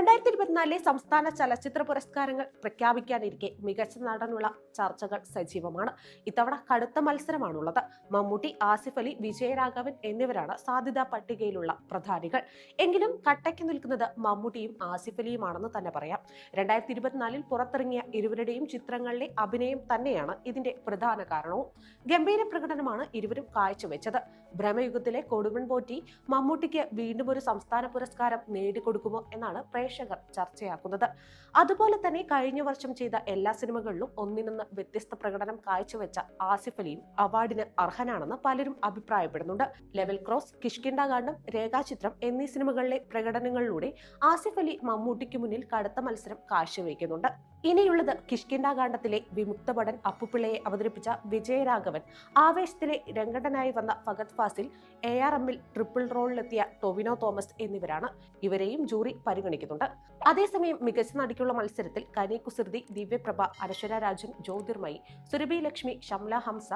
രണ്ടായിരത്തി ഇരുപത്തിനാലിലെ സംസ്ഥാന ചലച്ചിത്ര പുരസ്കാരങ്ങൾ പ്രഖ്യാപിക്കാനിരിക്കെ മികച്ച നടനുള്ള ചർച്ചകൾ സജീവമാണ്. ഇത്തവണ കടുത്ത മത്സരമാണുള്ളത്. മമ്മൂട്ടി ആസിഫ് അലി വിജയരാഘവൻ എന്നിവരാണ് സാധ്യതാ പട്ടികയിലുള്ള പ്രധാനികൾ. എങ്കിലും കട്ടയ്ക്ക് നിൽക്കുന്നത് മമ്മൂട്ടിയും ആസിഫ് അലിയുമാണെന്ന് തന്നെ പറയാം. രണ്ടായിരത്തി ഇരുപത്തിനാലിൽ പുറത്തിറങ്ങിയ ഇരുവരുടെയും ചിത്രങ്ങളിലെ അഭിനയം തന്നെയാണ് ഇതിന്റെ പ്രധാന കാരണവും. ഗംഭീര പ്രകടനമാണ് ഇരുവരും കാഴ്ചവെച്ചത്. ഭ്രമയുഗത്തിലെ കൊടുമൺ പോറ്റി മമ്മൂട്ടിക്ക് വീണ്ടും ഒരു സംസ്ഥാന പുരസ്കാരം നേടിക്കൊടുക്കുമോ എന്നാണ് പ്രേക്ഷകർ ചർച്ചയാക്കുന്നത്. അതുപോലെ തന്നെ കഴിഞ്ഞ വർഷം ചെയ്ത എല്ലാ സിനിമകളിലും ഒന്നിനൊന്ന് വ്യത്യസ്ത പ്രകടനം കാഴ്ചവെച്ച ആസിഫ് അലിയും അവാർഡിന് അർഹനാണെന്ന് പലരും അഭിപ്രായപ്പെടുന്നുണ്ട്. ലെവൽ ക്രോസ് കിഷ്കിണ്ടാകാന്ഡം രേഖാചിത്രം എന്നീ സിനിമകളിലെ പ്രകടനങ്ങളിലൂടെ ആസിഫ് അലി മമ്മൂട്ടിക്ക് മുന്നിൽ കടുത്ത മത്സരം കാഴ്ചവെക്കുന്നുണ്ട്. ഇനിയുള്ളത് കിഷ്കിണ്ടാകാന്ഡത്തിലെ വിമുക്ത ഭടൻ അപ്പുപിള്ളയെ അവതരിപ്പിച്ച വിജയരാഘവൻ ആവേശത്തിലെ രംഗടനായി വന്ന ഫഗത് ഫാസിൽ എ ആർ എമ്മിൽ ട്രിപ്പിൾ റോളിലെത്തിയ ടൊവിനോ തോമസ് എന്നിവരാണ്. ഇവരെയും ജൂറി പരിഗണിക്കുന്നുണ്ട്. അതേസമയം മികച്ച നടിക്കുള്ള മത്സരത്തിൽ കനി കുസൃതി ദിവ്യപ്രഭ അനശ്വര രാജൻ ജ്യോതിർമയി സുരഭി ലക്ഷ്മി ഷംല ഹംസ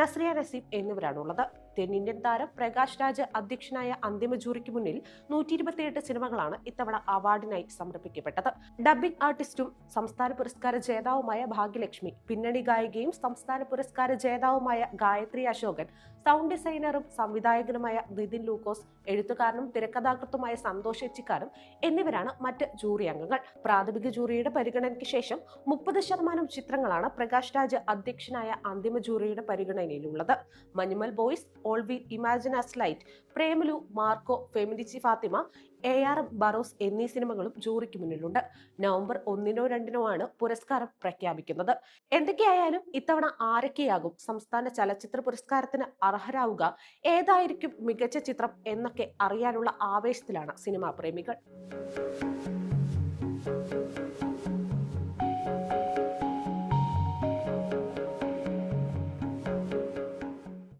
നസ്രിയ നസീം എന്നിവരാണുള്ളത്. തെന്നിന്ത്യൻ താരം പ്രകാശ് രാജ് അധ്യക്ഷനായ അന്തിമ ജൂറിക്ക് മുന്നിൽ നൂറ്റി ഇരുപത്തിയെട്ട് സിനിമകളാണ് ഇത്തവണ അവാർഡിനായി സമർപ്പിക്കപ്പെട്ടത്. ഡബ്ബിംഗ് ആർട്ടിസ്റ്റും സംസ്ഥാന പുരസ്കാര ജേതാവുമായ ഭാഗ്യലക്ഷ്മി പിന്നണി ഗായികയും സംസ്ഥാന പുരസ്കാര ജേതാവുമായ ഗായത്രി അശോകൻ സൗണ്ട് ഡിസൈനറും സംവിധായകനുമായ നിതിൻ ലൂക്കോസ് എഴുത്തുകാരനും തിരക്കഥാകൃത്തുമായ സന്തോഷ് എച്ചിക്കാരും എന്നിവരാണ് മറ്റ് ജൂറി അംഗങ്ങൾ. പ്രാഥമിക ജൂറിയുടെ പരിഗണനയ്ക്ക് ശേഷം മുപ്പത് ശതമാനം ചിത്രങ്ങളാണ് പ്രകാശ് രാജ് അധ്യക്ഷനായ അന്തിമ ജൂറിയുടെ പരിഗണനയിലുള്ളത്. Manjummel boys all we imagine as light Premalu Marco Feminichi Fathima A R M Barroz എന്നീ സിനിമകളും ജൂറിക്ക് മുന്നിലുണ്ട്. നവംബർ ഒന്നിനോ രണ്ടിനോ ആണ് പുരസ്കാരം പ്രഖ്യാപിക്കുന്നത്. എന്തൊക്കെയായാലും ഇത്തവണ ആരൊക്കെയാകും സംസ്ഥാന ചലച്ചിത്ര പുരസ്കാരത്തിന് അർഹരാവുക? ഏതായിരിക്കും മികച്ച ചിത്രം എന്നൊക്കെ അറിയാനുള്ള ആവേശത്തിലാണ് സിനിമാ പ്രേമികൾ.